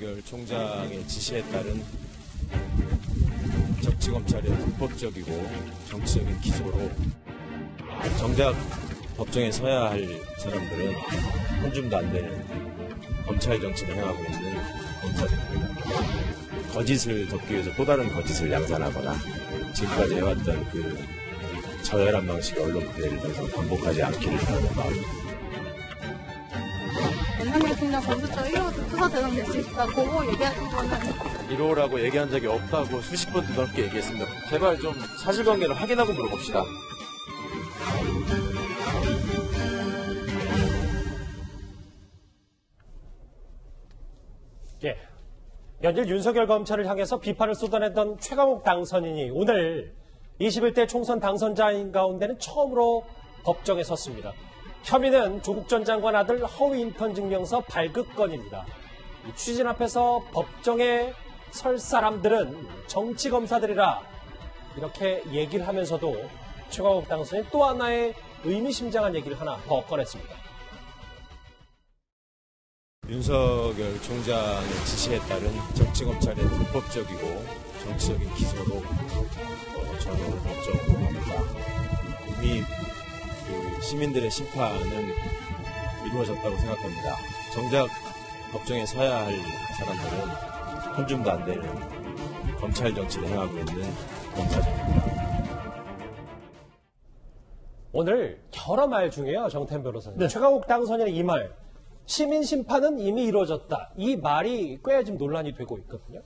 윤석열 총장의 지시에 따른 적지검찰의 불법적이고 정치적인 기소로 정작 법정에 서야 할 사람들은 한 줌도 안 되는 검찰 정치를 행하고 있는 검사들입니다. 거짓을 덮기 위해서 또 다른 거짓을 양산하거나 지금까지 해왔던 그 저열한 방식의 언론 더 이상 반복하지 않기를 바라는 마음입니다. 1호도 수사 대상 될수 있다. 그거 얘기하신 거는 1호라고 얘기한 적이 없다고 수십 번 넘게 얘기했습니다. 제발 좀 사실관계를 확인하고 물어봅시다. 예. 연일 윤석열 검찰을 향해서 비판을 쏟아냈던 최강욱 당선인이 오늘 21대 총선 당선자인 가운데는 처음으로 법정에 섰습니다. 혐의는 조국 전 장관 아들 허위 인턴 증명서 발급 건입니다. 이 취진 앞에서 법정에 설 사람들은 정치 검사들이라 이렇게 얘기를 하면서도 최강욱 당선인 또 하나의 의미심장한 얘기를 하나 더 꺼냈습니다. 윤석열 총장의 지시에 따른 정치 검찰의 불법적이고 정치적인 저는 오늘 법정으로 갑니다. 이미 그 시민들의 심판은 이루어졌다고 생각합니다. 정작 법정에 서야 할 사람들은 한 줌도 안 되는 검찰 정치를 행하고 있는 검사들입니다. 오늘 여러 말 중에요, 정태현 변호사님. 최강욱 당선인의 이 말, 시민 심판은 이미 이루어졌다. 이 말이 꽤 지금 논란이 되고 있거든요.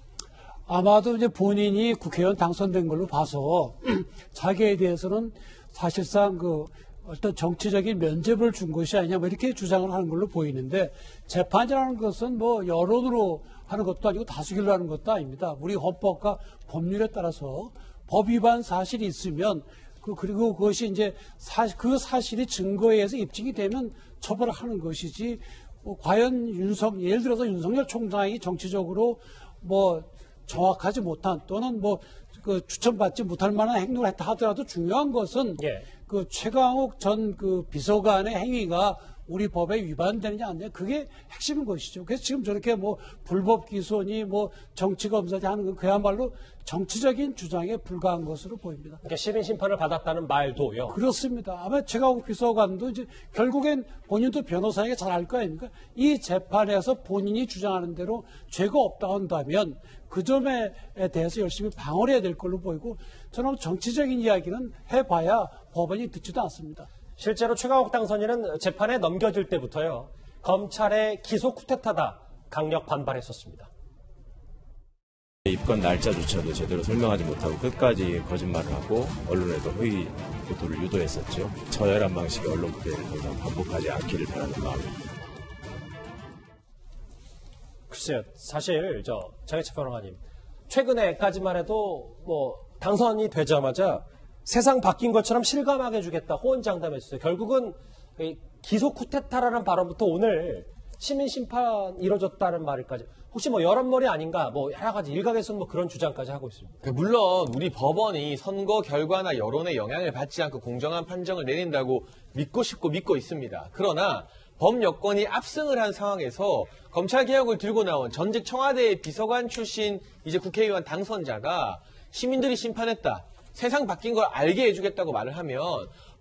아마도 이제 본인이 국회의원 당선된 걸로 봐서 자기에 대해서는 사실상 그 어떤 정치적인 면접을 준 것이 아니냐 뭐 이렇게 주장을 하는 걸로 보이는데 재판이라는 것은 뭐 여론으로 하는 것도 아니고 다수결로 하는 것도 아닙니다. 우리 헌법과 법률에 따라서 법 위반 사실이 있으면 그 그리고 그것이 이제 사, 그 사실이 증거에 의해서 입증이 되면 처벌을 하는 것이지 뭐 과연 윤석 예를 들어서 윤석열 총장이 정치적으로 뭐 정확하지 못한 또는 뭐 그 추천받지 못할 만한 행동을 했다 하더라도 중요한 것은 예. 그 최강욱 전 그 비서관의 행위가 우리 법에 위반되느냐 안 되느냐 그게 핵심인 것이죠. 그래서 지금 저렇게 뭐 불법 기소니 뭐 정치 검사지 하는 건 그야말로 정치적인 주장에 불과한 것으로 보입니다. 그러니까 시민 심판을 받았다는 말도요. 그렇습니다. 아마 최강욱 비서관도 이제 결국엔 본인도 변호사에게 잘 알 거 아닙니까? 이 재판에서 본인이 주장하는 대로 죄가 없다 한다면 그 점에 대해서 열심히 방어를 해야 될 걸로 보이고 저는 정치적인 이야기는 해봐야 법원이 듣지도 않습니다. 실제로 최강욱 당선인은 재판에 넘겨질 때부터요. 검찰의 기소 쿠데타다 강력 반발했었습니다. 입건 날짜조차도 제대로 설명하지 못하고 끝까지 거짓말을 하고 언론에도 허위 보도를 유도했었죠. 저열한 방식의 언론 부대를 더 이상 반복하지 않기를 바라는 마음입니다. 글쎄요, 사실 저 장혜철 변호사님 최근에까지만 해도 뭐 당선이 되자마자 세상 바뀐 것처럼 실감하게 해주겠다 호언장담했어요. 결국은 이 기소 쿠데타라는 발언부터 오늘 시민 심판 이뤄졌다는 말까지 혹시 뭐 여론몰이 아닌가 뭐 여러 가지 일각에서는 뭐 그런 주장까지 하고 있습니다. 그 물론 우리 법원이 선거 결과나 여론의 영향을 받지 않고 공정한 판정을 내린다고 믿고 싶고 믿고 있습니다. 그러나 법 여건이 압승을 한 상황에서 검찰 개혁을 들고 나온 전직 청와대 비서관 출신 이제 국회의원 당선자가 시민들이 심판했다. 세상 바뀐 걸 알게 해주겠다고 말을 하면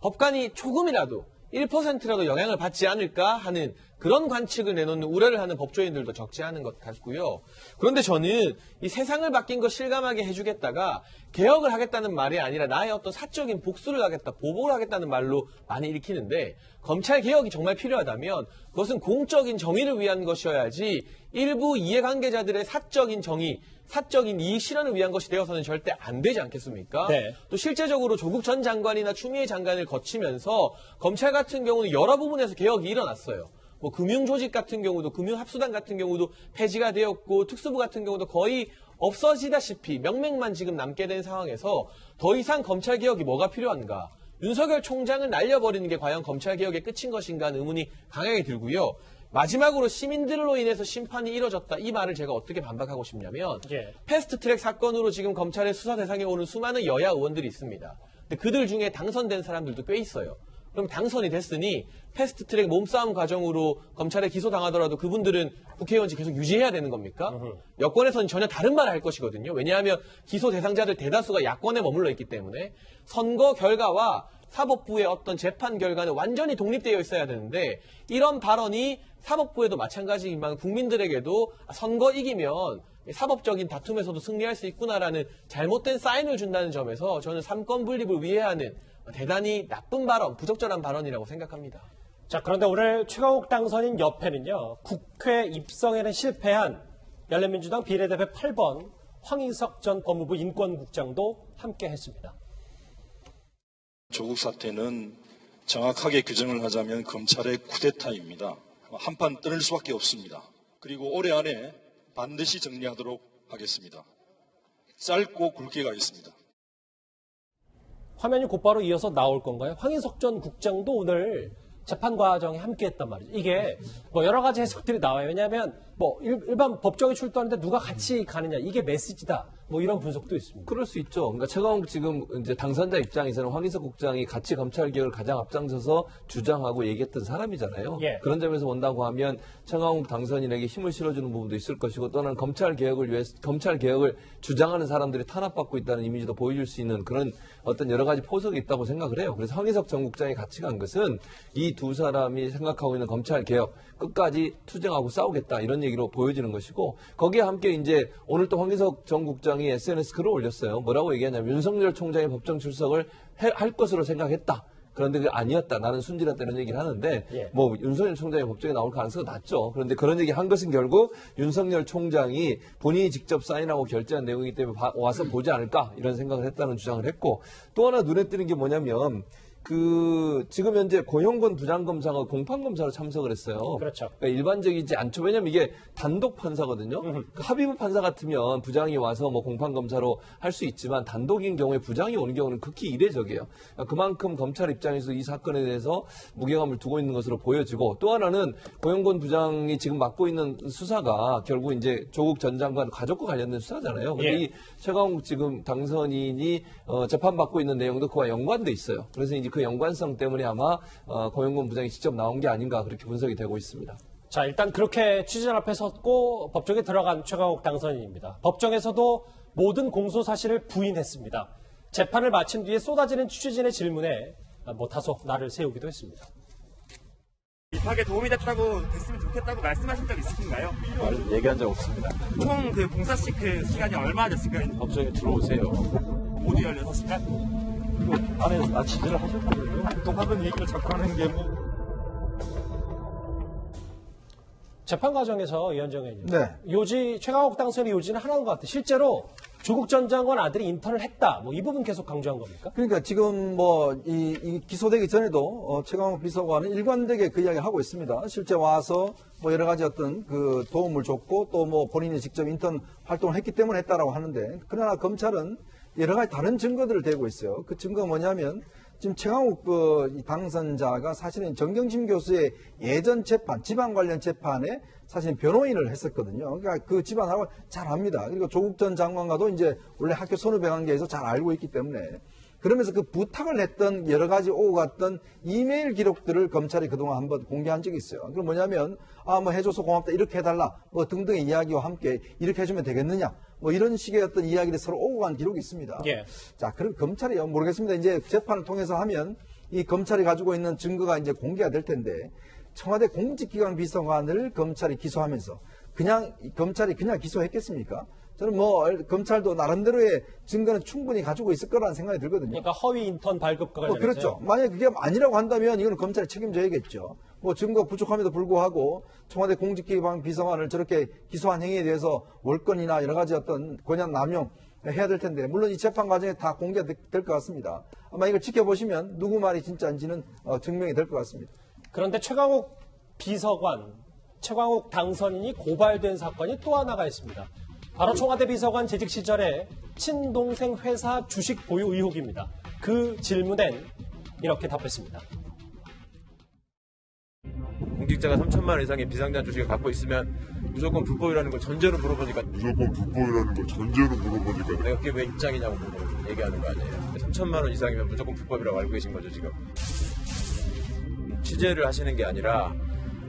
법관이 조금이라도 1%라도 영향을 받지 않을까 하는 그런 관측을 내놓는 우려를 하는 법조인들도 적지 않은 것 같고요. 그런데 저는 이 세상을 바뀐 거 실감하게 해주겠다가 개혁을 하겠다는 말이 아니라 나의 어떤 사적인 복수를 하겠다, 보복을 하겠다는 말로 많이 읽히는데 검찰 개혁이 정말 필요하다면 그것은 공적인 정의를 위한 것이어야지 일부 이해관계자들의 사적인 정의, 사적인 이익 실현을 위한 것이 되어서는 절대 안 되지 않겠습니까? 네. 또 실제적으로 조국 전 장관이나 추미애 장관을 거치면서 검찰 같은 경우는 여러 부분에서 개혁이 일어났어요. 뭐 금융조직 같은 경우도 금융합수단 같은 경우도 폐지가 되었고 특수부 같은 경우도 거의 없어지다시피 명맥만 지금 남게 된 상황에서 더 이상 검찰 개혁이 뭐가 필요한가? 윤석열 총장을 날려버리는 게 과연 검찰 개혁의 끝인 것인가 하는 의문이 강하게 들고요. 마지막으로 시민들로 인해서 심판이 이뤄졌다. 이 말을 제가 어떻게 반박하고 싶냐면 예. 패스트트랙 사건으로 지금 검찰의 수사 대상에 오는 수많은 여야 의원들이 있습니다. 근데 그들 중에 당선된 사람들도 꽤 있어요. 그럼 당선이 됐으니 패스트트랙 몸싸움 과정으로 검찰에 기소당하더라도 그분들은 국회의원직 계속 유지해야 되는 겁니까? 여권에서는 전혀 다른 말을 할 것이거든요. 왜냐하면 기소 대상자들 대다수가 야권에 머물러 있기 때문에 선거 결과와 사법부의 어떤 재판 결과는 완전히 독립되어 있어야 되는데 이런 발언이 사법부에도 마찬가지지만 국민들에게도 선거 이기면 사법적인 다툼에서도 승리할 수 있구나라는 잘못된 사인을 준다는 점에서 저는 삼권 분립을 위해하는 대단히 나쁜 발언, 부적절한 발언이라고 생각합니다. 자, 그런데 오늘 최강욱 당선인 옆에는요, 국회 입성에는 실패한 열린민주당 비례대표 8번 황인석 전 법무부 인권국장도 함께 했습니다. 조국 사태는 정확하게 규정을 하자면 검찰의 쿠데타입니다. 한판 떠날 수밖에 없습니다. 그리고 올해 안에 반드시 정리하도록 하겠습니다. 짧고 굵게 가겠습니다. 화면이 곧바로 이어서 나올 건가요? 황인석 전 국장도 오늘 재판 과정에 함께 했단 말이죠. 이게 뭐 여러 가지 해석들이 나와요. 왜냐하면 뭐 일, 일반 법정에 출두하는데 누가 같이 가느냐. 이게 메시지다. 뭐 이런 분석도 있습니다. 그럴 수 있죠. 그러니까 최강욱 지금 이제 당선자 입장에서는 황인석 국장이 같이 검찰 개혁을 가장 앞장서서 주장하고 얘기했던 사람이잖아요. 예. 그런 점에서 본다고 하면 최강욱 당선인에게 힘을 실어주는 부분도 있을 것이고 또는 검찰 개혁을 위해서 검찰 개혁을 주장하는 사람들이 탄압받고 있다는 이미지도 보여줄 수 있는 그런 어떤 여러 가지 포석이 있다고 생각을 해요. 그래서 황인석 전 국장이 같이 간 것은 이 두 사람이 생각하고 있는 검찰 개혁 끝까지 투쟁하고 싸우겠다 이런 얘기로 보여지는 것이고 거기에 함께 이제 오늘 또 황인석 전 국장 이 SNS 글을 올렸어요. 뭐라고 얘기하냐면 윤석열 총장이 법정 출석을 해- 할 것으로 생각했다. 그런데 그게 아니었다. 나는 순진했다 이런 얘기를 하는데 예. 뭐 윤석열 총장이 법정에 나올 가능성이 낮죠. 그런데 그런 얘기 한 것은 결국 윤석열 총장이 본인이 직접 사인하고 결제한 내용이기 때문에 바- 와서 보지 않을까 이런 생각을 했다는 주장을 했고 또 하나 눈에 띄는 게 뭐냐면 그 지금 현재 고용권 부장검사가 공판검사로 참석을 했어요. 그렇죠. 그러니까 일반적이지 않죠. 왜냐면 이게 단독 판사거든요. 그 합의부 판사 같으면 부장이 와서 뭐 공판 검사로 할 수 있지만 단독인 경우에 부장이 오는 경우는 극히 이례적이에요. 그러니까 그만큼 검찰 입장에서 이 사건에 대해서 무게감을 두고 있는 것으로 보여지고 또 하나는 고용권 부장이 지금 맡고 있는 수사가 결국 이제 조국 전 장관 가족과 관련된 수사잖아요. 근데 예. 이 최강욱 지금 당선인이 어, 재판받고 있는 내용도 그와 연관돼 있어요. 그래서 이제 그 연관성 때문에 아마 어, 고용권 부장이 직접 나온 게 아닌가 그렇게 분석이 되고 있습니다. 자, 일단 그렇게 취재진 앞에 섰고 법정에 들어간 최강욱 당선인입니다. 법정에서도 모든 공소 사실을 부인했습니다. 재판을 마친 뒤에 쏟아지는 취재진의 질문에 뭐 다소 나를 세우기도 했습니다. 입학에 도움이 됐다고 됐으면 좋겠다고 말씀하신 적 있으신가요? 말 얘기한 적 없습니다. 총 그 봉사식 그 시간이 얼마 됐을까요? 법정에 들어오세요. 모두 16시간? 안에 아 지지를 하셨거든요. 동학은 얘기를 자꾸 하는 게 뭐. 재판 과정에서 이현정 의원님, 네. 요지 최강욱 당선인 요지는 하나인 것 같아요. 실제로 조국 전 장관 아들이 인턴을 했다. 뭐 이 부분 계속 강조한 겁니까? 그러니까 지금 뭐 이 기소되기 전에도 어, 최강욱 비서관은 일관되게 그 이야기를 하고 있습니다. 실제 와서 뭐 여러 가지 어떤 그 도움을 줬고 또 뭐 본인이 직접 인턴 활동을 했기 때문에 했다라고 하는데 그러나 검찰은 여러 가지 다른 증거들을 대고 있어요. 그 증거가 뭐냐면 지금 최강욱 그 당선자가 사실은 정경심 교수의 예전 재판, 지방 관련 재판에 사실 변호인을 했었거든요. 그러니까 그 집안하고 잘 압니다. 그리고 조국 전 장관과도 이제 원래 학교 선후배 관계에서 잘 알고 있기 때문에 그러면서 그 부탁을 했던 여러 가지 오고 갔던 이메일 기록들을 검찰이 그동안 한번 공개한 적이 있어요. 그럼 뭐냐면 아 뭐 해줘서 고맙다 이렇게 해달라 뭐 등등의 이야기와 함께 이렇게 해주면 되겠느냐 뭐 이런 식의 어떤 이야기를 서로 오고 간 기록이 있습니다. 예. 자 그럼 검찰이요 모르겠습니다. 이제 재판을 통해서 하면 이 검찰이 가지고 있는 증거가 이제 공개가 될 텐데 청와대 공직기관 비서관을 검찰이 기소하면서 그냥 이 검찰이 그냥 기소했겠습니까? 저는 뭐 검찰도 나름대로의 증거는 충분히 가지고 있을 거라는 생각이 들거든요. 그러니까 허위 인턴 발급과 어, 관련해서 그렇죠. 만약에 그게 아니라고 한다면 이거는 검찰이 책임져야겠죠. 뭐 증거 부족함에도 불구하고 청와대 공직기관 비서관을 저렇게 기소한 행위에 대해서 월권이나 여러 가지 어떤 권한 남용 해야 될 텐데 물론 이 재판 과정에 다 공개될 것 같습니다. 아마 이걸 지켜보시면 누구 말이 진짜인지는 어, 증명이 될 것 같습니다. 그런데 최강욱 비서관, 최강욱 당선인이 고발된 사건이 또 하나가 있습니다. 바로 청와대 비서관 재직 시절에 친동생 회사 주식 보유 의혹입니다. 그 질문엔 이렇게 답했습니다. 공직자가 3천만 원 이상의 비상장 주식을 갖고 있으면 무조건 불법이라는 걸 전제로 물어보니까 무조건 불법이라는 걸 전제로 물어보니까 내가 그게 왜 입장이냐고 물어보고 얘기하는 거 아니에요. 3천만 원 이상이면 무조건 불법이라고 알고 계신 거죠 지금. 취재를 하시는 게 아니라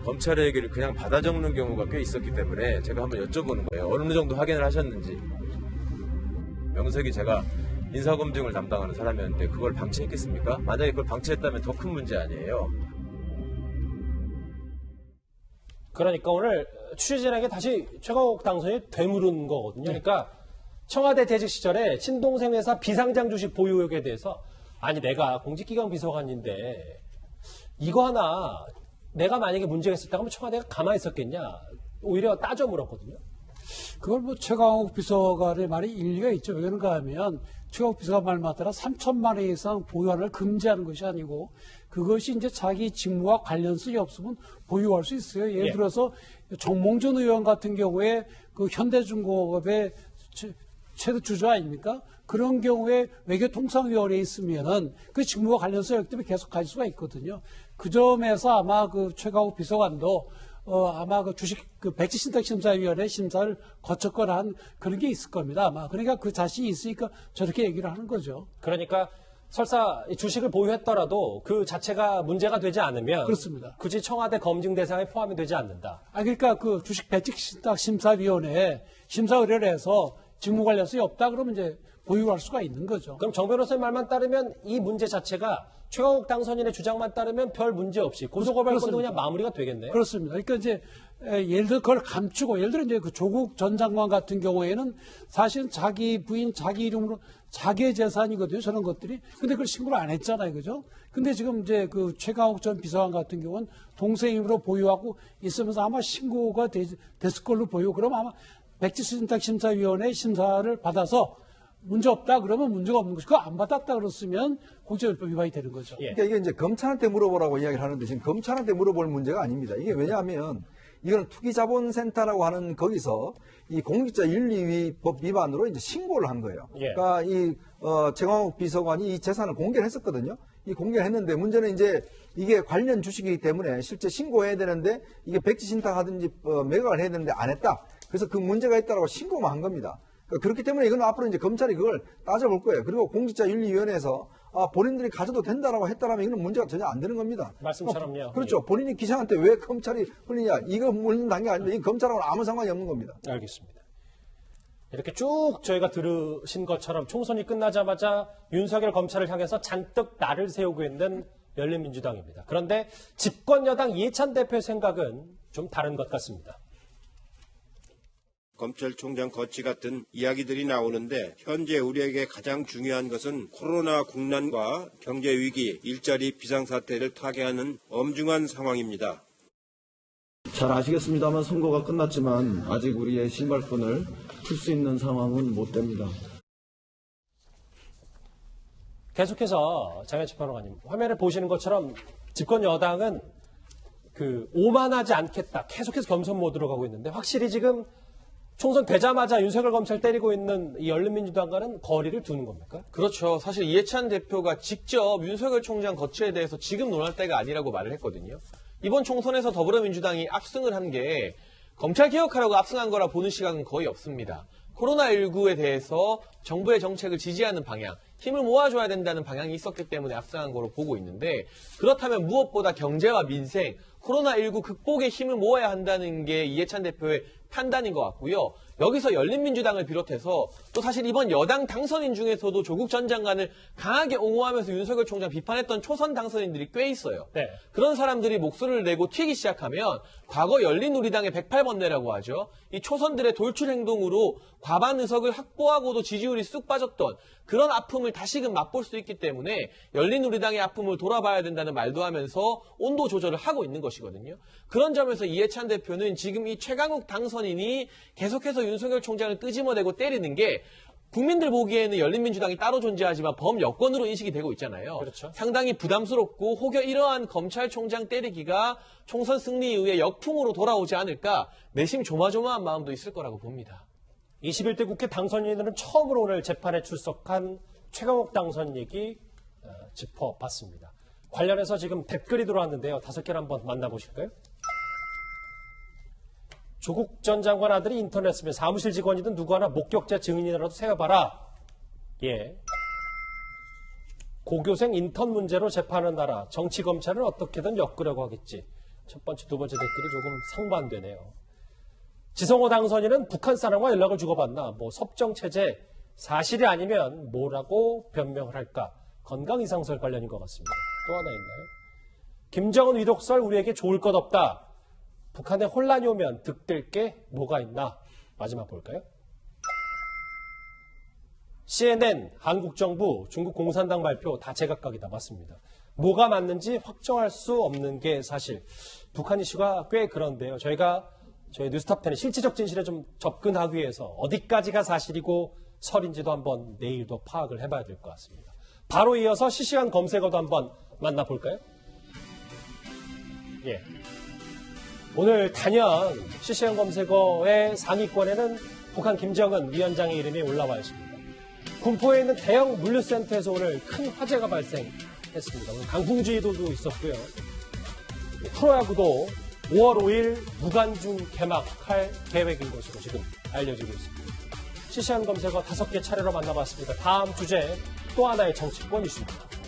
검찰의 얘기를 그냥 받아 적는 경우가 꽤 있었기 때문에 제가 한번 여쭤보는 거예요. 어느 정도 확인을 하셨는지. 명색이 제가 인사검증을 담당하는 사람이었는데 그걸 방치했겠습니까? 만약에 그걸 방치했다면 더 큰 문제 아니에요. 그러니까 오늘 취재진에게 다시 최강욱 당선이 되물은 거거든요. 그러니까 청와대 재직 시절에 친동생 회사 비상장 주식 보유 의혹에 대해서 아니 내가 공직기관 비서관인데 이거 하나 내가 만약에 문제가 있었다고 하면 청와대가 가만히 있었겠냐 오히려 따져 물었거든요. 그걸 뭐 최강욱 비서관의 말이 일리가 있죠. 왜 그런가 하면 최강욱 비서관 말 맞더라 3천만 원 이상 보유하는 걸 금지하는 것이 아니고 그것이 이제 자기 직무와 관련성이 없으면 보유할 수 있어요. 예를 예. 들어서 정몽준 의원 같은 경우에 그 현대중공업의 최- 최대 주주 아닙니까? 그런 경우에 외교통상위원회에 있으면은 그 직무와 관련성이 없기 때문에 계속 가질 수가 있거든요. 그 점에서 아마 그 최강욱 비서관도 어, 아마 그 주식 그 백지 신탁 심사위원회 심사를 거쳤거나 한 그런 게 있을 겁니다. 아마 그러니까 그 자신이 있으니까 저렇게 얘기를 하는 거죠. 그러니까 설사 이 주식을 보유했더라도 그 자체가 문제가 되지 않으면 그렇습니다. 굳이 청와대 검증 대상에 포함이 되지 않는다. 아 그러니까 그 주식 백지 신탁 심사위원회 심사 의뢰를 해서 직무 관련성이 없다 그러면 이제 보유할 수가 있는 거죠. 그럼 정 변호사님 말만 따르면 이 문제 자체가 최강욱 당선인의 주장만 따르면 별 문제 없이 고소고발건도. 그냥 마무리가 되겠네요. 그렇습니다. 그러니까 이제 에, 예를 들어 그걸 감추고 예를 들어 이제 그 조국 전 장관 같은 경우에는 사실은 자기 부인 자기 이름으로 자기의 재산이거든요. 저런 것들이. 근데 그걸 신고를 안 했잖아요. 그죠? 근데 지금 이제 그 최강욱 전 비서관 같은 경우는 동생 이름으로 보유하고 있으면서 아마 신고가 되, 됐을 걸로 보이고 그럼 아마 백지신탁심사위원회 심사를 받아서 문제 없다 그러면 문제가 없는 것이 그거 안 받았다 그랬으면 공직선거법 위반이 되는 거죠. 예. 그러니까 이게 이제 검찰한테 물어보라고 이야기를 하는데 지금 검찰한테 물어볼 문제가 아닙니다. 이게 왜냐하면 이건 투기자본센터라고 하는 거기서 이 공직자 윤리법 위반으로 이제 신고를 한 거예요. 예. 그러니까 이 어, 최광욱 비서관이 이 재산을 공개를 했었거든요. 이 공개를 했는데 문제는 이제 이게 관련 주식이기 때문에 실제 신고해야 되는데 이게 백지신탁 하든지 어, 매각을 해야 되는데 안 했다. 그래서 그 문제가 있다라고 신고만 한 겁니다. 그렇기 때문에 이건 앞으로 이제 검찰이 그걸 따져볼 거예요. 그리고 공직자윤리위원회에서 아, 본인들이 가져도 된다라고 했다라면 이거는 문제가 전혀 안 되는 겁니다. 말씀처럼요. 어, 그렇죠. 본인이 기장한테 왜 검찰이 흘리냐. 이거 물는 단계 아닙니다. 이 검찰하고는 아무 상관이 없는 겁니다. 알겠습니다. 이렇게 쭉 저희가 들으신 것처럼 총선이 끝나자마자 윤석열 검찰을 향해서 잔뜩 날을 세우고 있는 열린민주당입니다. 그런데 집권 여당 이해찬 대표의 생각은 좀 다른 것 같습니다. 검찰총장 거치 같은 이야기들이 나오는데 현재 우리에게 가장 중요한 것은 코로나 국난과 경제 위기, 일자리 비상사태를 타개하는 엄중한 상황입니다. 잘 아시겠습니다만 선거가 끝났지만 아직 우리의 신발끈을 풀 수 있는 상황은 못 됩니다. 계속해서 장현철 평론가님 화면을 보시는 것처럼 집권 여당은 그 오만하지 않겠다. 계속해서 겸손 모드로 가고 있는데 확실히 지금 총선 되자마자 윤석열 검찰 때리고 있는 이 열린민주당과는 거리를 두는 겁니까? 그렇죠. 사실 이해찬 대표가 직접 윤석열 총장 거취에 대해서 지금 논할 때가 아니라고 말을 했거든요. 이번 총선에서 더불어민주당이 압승을 한 게 검찰 개혁하라고 압승한 거라 보는 시각은 거의 없습니다. 코로나19에 대해서 정부의 정책을 지지하는 방향, 힘을 모아줘야 된다는 방향이 있었기 때문에 압승한 거로 보고 있는데 그렇다면 무엇보다 경제와 민생, 코로나19 극복에 힘을 모아야 한다는 게 이해찬 대표의 판단인 것 같고요. 여기서 열린민주당을 비롯해서 또 사실 이번 여당 당선인 중에서도 조국 전 장관을 강하게 옹호하면서 윤석열 총장 비판했던 초선 당선인들이 꽤 있어요. 네. 그런 사람들이 목소리를 내고 튀기 시작하면 과거 열린우리당의 108번대라고 하죠. 이 초선들의 돌출 행동으로 과반 의석을 확보하고도 지지율이 쑥 빠졌던 그런 아픔을 다시금 맛볼 수 있기 때문에 열린우리당의 아픔을 돌아봐야 된다는 말도 하면서 온도 조절을 하고 있는 것이거든요. 그런 점에서 이해찬 대표는 지금 이 최강욱 당선인이 계속해서 윤석열 총장을 끄집어내고 때리는 게 국민들 보기에는 열린민주당이 따로 존재하지만 범여권으로 인식이 되고 있잖아요. 그렇죠. 상당히 부담스럽고 혹여 이러한 검찰총장 때리기가 총선 승리 이후에 역풍으로 돌아오지 않을까 내심 조마조마한 마음도 있을 거라고 봅니다. 21대 국회 당선인들은 처음으로 오늘 재판에 출석한 최강욱 당선 얘기 어, 짚어봤습니다. 관련해서 지금 댓글이 들어왔는데요. 다섯 개를 한번 만나보실까요? 조국 전 장관 아들이 인터넷 쓰면 사무실 직원이든 누구 하나 목격자 증인이라도 세워봐라. 예. 고교생 인턴 문제로 재판하는 나라, 정치 검찰은 어떻게든 엮으려고 하겠지. 첫 번째, 두 번째 댓글이 조금 상반되네요. 지성호 당선인은 북한 사람과 연락을 주고받나, 뭐 섭정 체제, 사실이 아니면 뭐라고 변명을 할까? 건강 이상설 관련인 것 같습니다. 또 하나 있나요? 김정은 위독설 우리에게 좋을 것 없다. 북한에 혼란이 오면 득될 게 뭐가 있나? 마지막 볼까요? CNN, 한국 정부, 중국 공산당 발표 다 제각각이다 맞습니다. 뭐가 맞는지 확정할 수 없는 게 사실. 북한 이슈가 꽤 그런데요. 저희가 저희 뉴스탑 10의 실질적 진실에 좀 접근하기 위해서 어디까지가 사실이고 설인지도 한번 내일도 파악을 해봐야 될 것 같습니다. 바로 이어서 실시간 검색어도 한번 만나볼까요? 예. 오늘 단연 실시간 검색어의 상위권에는 북한 김정은 위원장의 이름이 올라와 있습니다. 군포에 있는 대형 물류센터에서 오늘 큰 화재가 발생했습니다. 오늘 강풍주의도도 있었고요. 프로야구도 5월 5일 무관중 개막할 계획인 것으로 지금 알려지고 있습니다. 실시간 검색어 다섯 개 차례로 만나봤습니다. 다음 주제 또 하나의 정치권 이슈입니다.